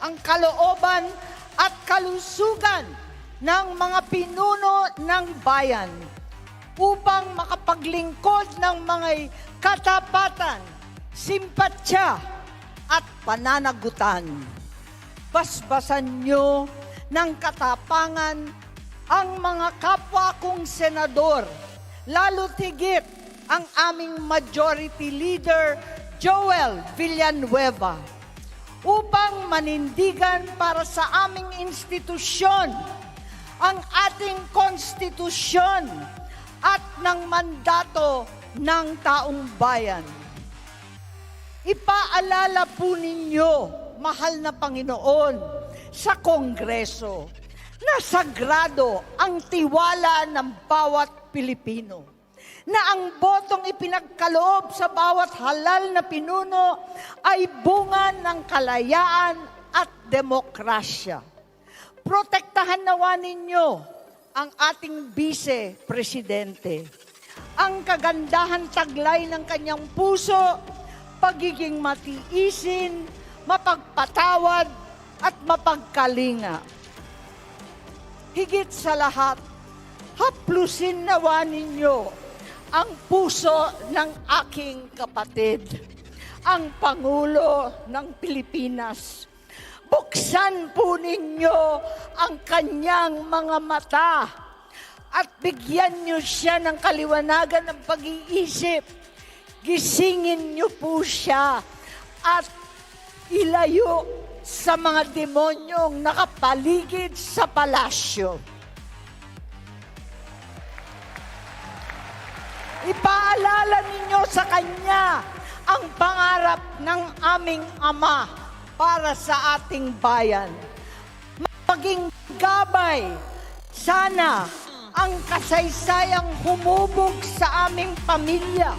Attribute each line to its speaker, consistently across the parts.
Speaker 1: ang kalooban at kalusugan ng mga pinuno ng bayan upang makapaglingkod ng mga katapatan, simpatsya at pananagutan. Basbasan nyo ng katapangan ang mga kapwa kong senador, lalo tigit ang aming majority leader, Joel Villanueva, upang manindigan para sa aming institusyon ang ating konstitusyon at ng mandato ng taong bayan. Ipaalala po ninyo, mahal na Panginoon, sa Kongreso na sagrado ang tiwala ng bawat Pilipino. Na ang botong ipinagkaloob sa bawat halal na pinuno ay bunga ng kalayaan at demokrasya. Protektahan nawa ninyo ang ating vice-presidente. Ang kagandahan taglay ng kanyang puso, pagiging matiisin, mapagpatawad, at mapagkalinga. Higit sa lahat, haplusin nawa ninyo ang puso ng aking kapatid, ang Pangulo ng Pilipinas. Buksan po ninyo ang kanyang mga mata at bigyan niyo siya ng kaliwanagan ng pag-iisip. Gisingin niyo po siya at ilayo sa mga demonyong nakapaligid sa palasyo. Ipaalala ninyo sa Kanya ang pangarap ng aming Ama para sa ating bayan. Maging gabay, sana ang kasaysayang humubog sa aming pamilya.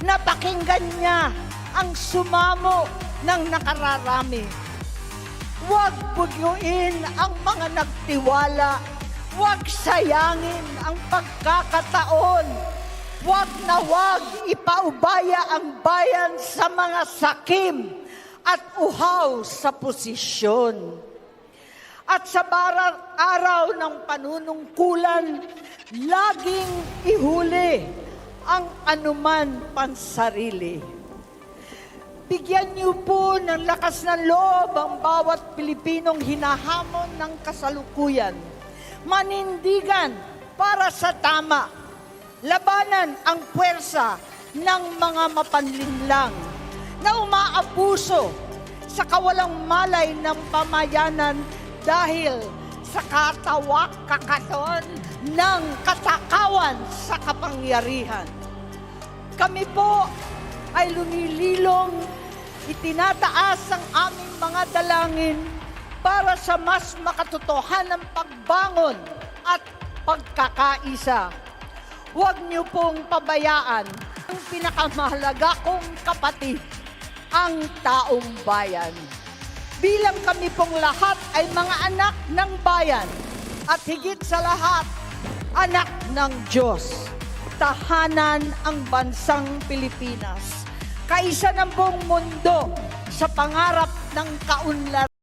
Speaker 1: Napakinggan niya ang sumamo ng nakararami. Huwag bugnuin ang mga nagtiwala. Huwag sayangin ang pagkakataon. Huwag na huwag ipaubaya ang bayan sa mga sakim at uhaw sa posisyon. At sa barat araw ng panunungkulan, laging ihuli ang anuman pansarili. Bigyan niyo po ng lakas ng loob ang bawat Pilipinong hinahamon ng kasalukuyan. Manindigan para sa tama. Labanan ang puwersa ng mga mapanlinlang na umaabuso sa kawalang malay ng pamayanan dahil sa katawak kakaton ng katakawan sa kapangyarihan. Kami po ay lumililong, itinataas ang aming mga dalangin para sa mas makatotohanang pagbangon at pagkakaisa. Huwag niyo pong pabayaan ang pinakamahalaga kong kapatid, ang taong bayan. Bilang kami pong lahat ay mga anak ng bayan at higit sa lahat, anak ng Diyos. Tahanan ang bansang Pilipinas. Kaisa ng buong mundo sa pangarap ng kaunlaran.